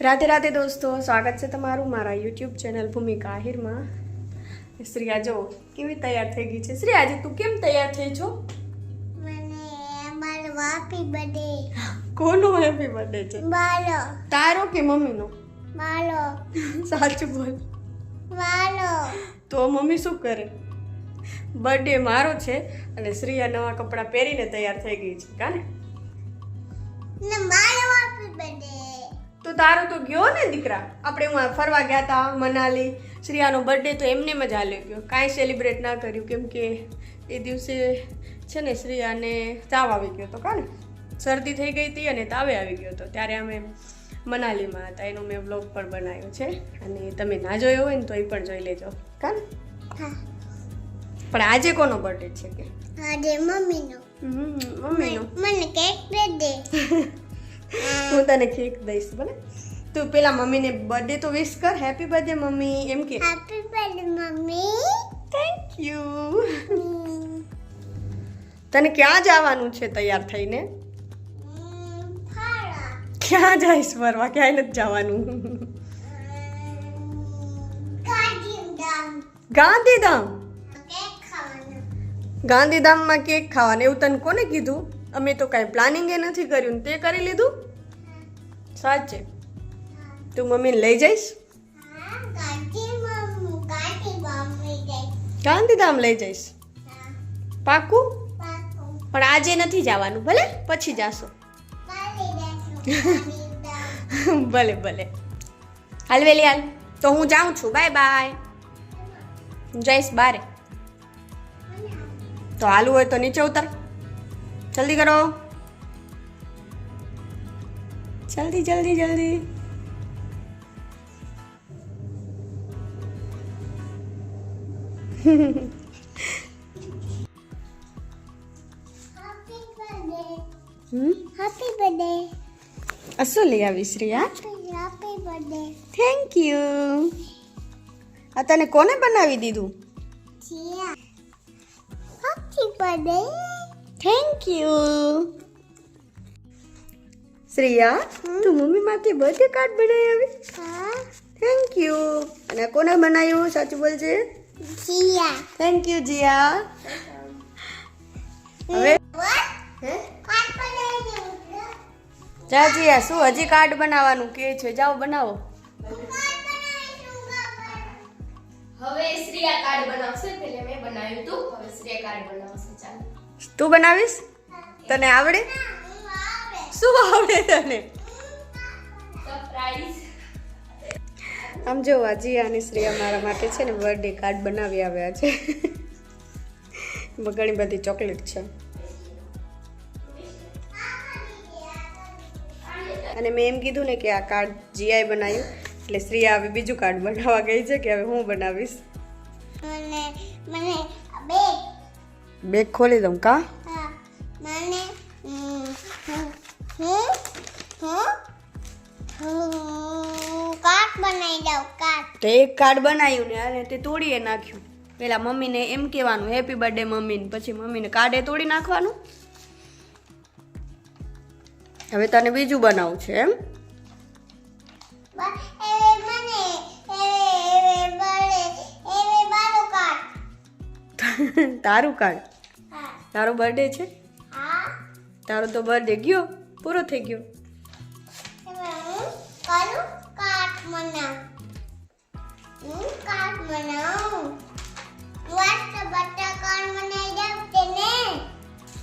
રાધે રાધે દોસ્તો સ્વાગત છે તમારું મારા યુટ્યુબ ચેનલ ભૂમિકા આહિરમાં. શ્રીયા જો કેવી તૈયાર થઈ ગઈ છે? શ્રી આજે તું કેમ તૈયાર થઈ છો? કોનો હેપી બર્થડે છે? મારો તારો કે મમ્મીનો? મારો સાચું બોલ. મારો તો મમ્મી શું કરે? બર્થડે મારો છે અને શ્રીયા નવા કપડાં પહેરીને તૈયાર થઈ ગઈ છે કાને? ને મારો હેપી બડે તો તારો તો ગયો ને દીકરા. આપણે હું ફરવા ગયા હતા મનાલી. શ્રીયાનો બર્થડે તો એમને જ હાલ્યો ગયો. કાંઈ સેલિબ્રેટ ના કર્યું કેમ કે એ દિવસે છે ને શ્રીયાને તાવ આવી ગયો હતો કાને શરદી થઈ ગઈ હતી અને તાવે આવી ગયો હતો. ત્યારે અમે મનાલીમાં હતા. એનો મેં બ્લોગ પણ બનાવ્યો છે. અને તમે ના જોયો હોય ને તો એ પણ જોઈ લેજો. કાં હા. પણ આજે કોનો બર્થડે છે કે? આજે મમ્મીનો. મમ્મીનો. મને કેક દે. હું તને કેક દઈશ ભલે? તું પેલા મમ્મીને બર્થડે તો વિશ કર. Happy birthday mummy. એમ કે. Happy birthday mummy. Thank you તને ક્યાં જવાનું છે તૈયાર થઈને? ક્યાં જઈશ ફરવા? ક્યાંય નથી જવાનું. ગાંધીધામ. ગાંધીધામમાં કેક ખાવાનું. એવું તને કોને કીધું? અમે તો કાંઈ પ્લાનિંગ એ નથી કર્યું તે કરી લીધું? સાચે. તું મમ્મીને લઈ જઈશ? ગાંધીધામ લઈ જઈશ? પાકું? પણ આજે નથી જવાનું, ભલે? પછી જાશો. ભલે ભલે. હાલ વેલી હાલ. તો હું જાઉં છું. Bye bye. જઈશ બારે. તો હાલું હોય તો નીચે ઉતર. જલ્દી કરો. જલ્દી જલ્દી જલ્દી. હેપી બર્થડે શું લઈ હેપી બર્થડે થેન્ક યુ આ તને કોને બનાવી દીધું? Happy birthday thank you Shreya તું મમ્મી માટે બર્થડે કાર્ડ બનાવી આવી? હા. થેન્ક યુ અને કોને બનાવ્યું? સાચું બોલજે. જીયા. Thank you Jiya. હવે? જા જીયા શું હજી કાર્ડ બનાવવાનું કે છે? જાઓ બનાવો. હવે શ્રીયા કાર્ડ બનાવશે. પહેલે મેં બનાવ્યું હતું. હવે શ્રીયા કાર્ડ બનાવશે. તું બનાવીશ? તને આવડે? શું આવડે તને? આમ જો આ જીયા અને શ્રેયા મારા માટે છે ને બર્થડે કાર્ડ બનાવી આવ્યા છે. એમાં ઘણી બધી ચોકલેટ છે. અને મેં એમ કીધું ને કે આ કાર્ડ જીઆઈ બનાવ્યું. એટલે શ્રેયા હવે બીજું કાર્ડ બનાવવા ગઈ છે કે હવે હું બનાવીશ? મને મને બેગ ખોલી દઉં કા હા મને હું હું બનાવી દઉં કાટ તો એક કાર્ડ બનાવ્યું ને અને તે તોડીએ નાખ્યું પેલા મમ્મીને એમ કહેવાનું હેપી બર્થડે મમ્મીને પછી મમ્મીને કાર્ડે તોડી નાખવાનું હવે તને બીજું બનાવવું છે એમ તારું કાર્ડ તારો બર્થડે છે? હા. તારો તો બર્થડે ગયો? પૂરો થઈ ગયો.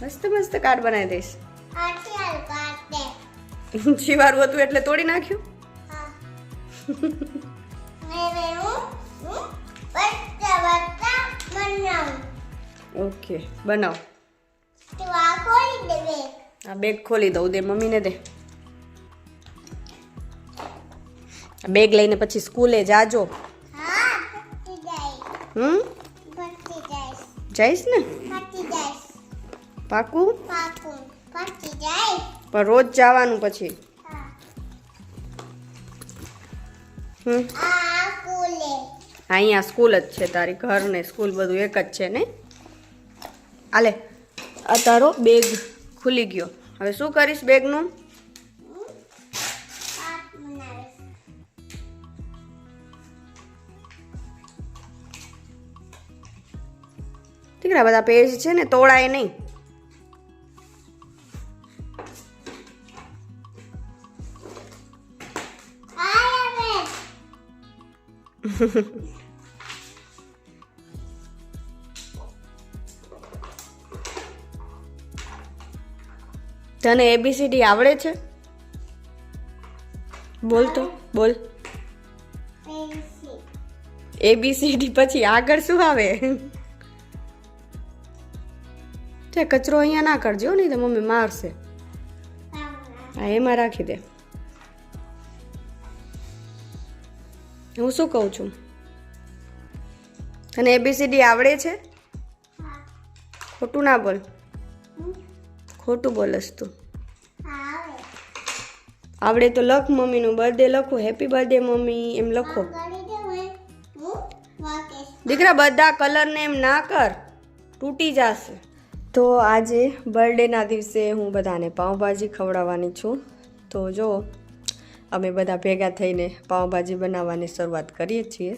મસ્ત મસ્ત કાર્ડ બનાવી દઈશ. કાટ. હતું એટલે તોડી નાખ્યું? ઓકે બનાવ. આ બેગ ખોલી દઉં દે મમ્મીને દે. બેગ લઈને પછી સ્કૂલે જાજો. હમ? જઈશ. ને? પાકું? પણ રોજ જવાનું પછી. અહીંયા સ્કૂલ જ છે તારી ઘર ને સ્કૂલ બધું એક જ છે ને? આલે. આ તારો બેગ ખુલી ગયો. હવે શું કરીશ બેગનું? ઠીક દીકરા બધા પેજ છે ને તોડાય નહીં. આય હવે તને એબીસીડી આવડે છે? બોલ તો બોલ. એબીસીડી પછી આગળ શું આવે? તે કચરો અહીંયા ના કરજો નહીં તો મમ્મી મારશે. હા એમાં રાખી દે. હું શું કહું છું? તને એબીસીડી આવડે છે? ખોટું ના બોલ. ખોટું બોલસ તું. આવડે તો લખ મમ્મીનું. બર્થડે લખો હેપી બર્થડે મમ્મી એમ લખો. દીકરા બધા કલરને એમ ના કર. તૂટી જશે. તો આજે બર્થડેના દિવસે હું બધાને પાઉંભાજી ખવડાવવાની છું. તો જો અમે બધા ભેગા થઈને પાઉંભાજી બનાવવાની શરૂઆત કરીએ છીએ.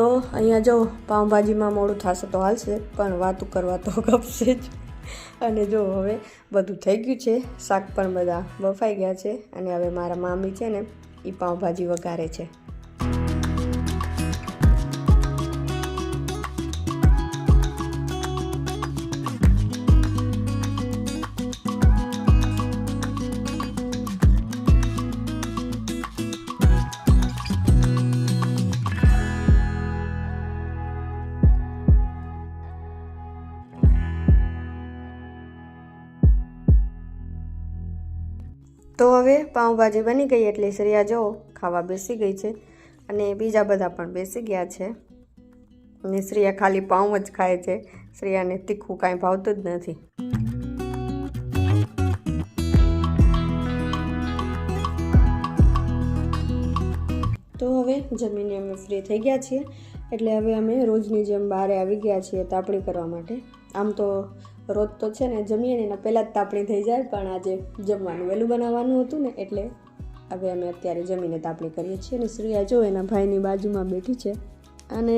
તો અહીંયા જો પાઉંભાજીમાં મોડું થશે તો હાલશે, પણ વાતું કરવા તો ગપશે જ. અને જો હવે બધું થઈ ગયું છે, શાક પણ બધા બફાઈ ગયા છે, અને હવે મારા મામી છે ને એ પાઉંભાજી વઘારે છે. તો હવે પાઉંભાજી બની ગઈ એટલે શ્રેયા જો ખાવા બેસી ગઈ છે અને બીજા બધા પણ બેસી ગયા છે. અને શ્રેયા ખાલી પાઉં જ ખાય છે. શ્રેયાને તીખું કાંઈ ભાવતું જ નથી. તો હવે જમીને અમે ફ્રી થઈ ગયા છીએ. એટલે હવે અમે રોજની જેમ બહારે આવી ગયા છીએ તાપણી કરવા માટે. આમ તો રોજ તો છે ને જમીએ ને એના પહેલાં જ તાપણી થઈ જાય, પણ આજે જમવાનું વહેલું બનાવવાનું હતું ને એટલે હવે અમે અત્યારે જમીને તાપણી કરીએ છીએ અને શ્રીયા જો એના ભાઈની બાજુમાં બેઠી છે અને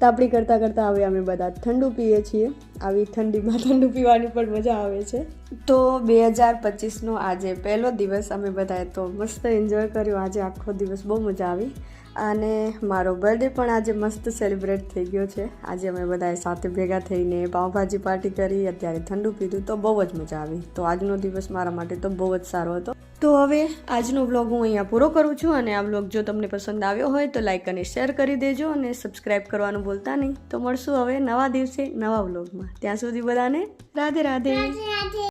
તાપણી કરતાં કરતાં હવે અમે બધા ઠંડુ પીએ છીએ. આવી ઠંડીમાં ઠંડુ પીવાની પણ મજા આવે છે. તો બે હજાર પચીસનો આજે પહેલો દિવસ અમે બધાએ તો મસ્ત એન્જોય કર્યો. આજે આખો દિવસ બહુ મજા આવી. અને મારો બર્થડે પણ આજે મસ્ત સેલિબ્રેટ થઈ ગયો છે. આજે અમે બધાએ સાથે ભેગા થઈને પાઉંભાજી પાર્ટી કરી, અત્યારે ઠંડુ પીધું તો બહુ જ મજા આવી. તો આજનો દિવસ મારા માટે તો બહુ જ સારો હતો. તો હવે આજનો વ્લોગ હું અહીંયા પૂરો કરું છું અને આ વ્લોગ જો તમને પસંદ આવ્યો હોય તો લાઇક અને શેર કરી દેજો અને સબસ્ક્રાઈબ કરવાનું ભૂલતા નહીં. તો મળશું હવે નવા દિવસે નવા વ્લોગમાં ત્યાં સુધી બધાને રાધે રાધે. રાધે રાધે.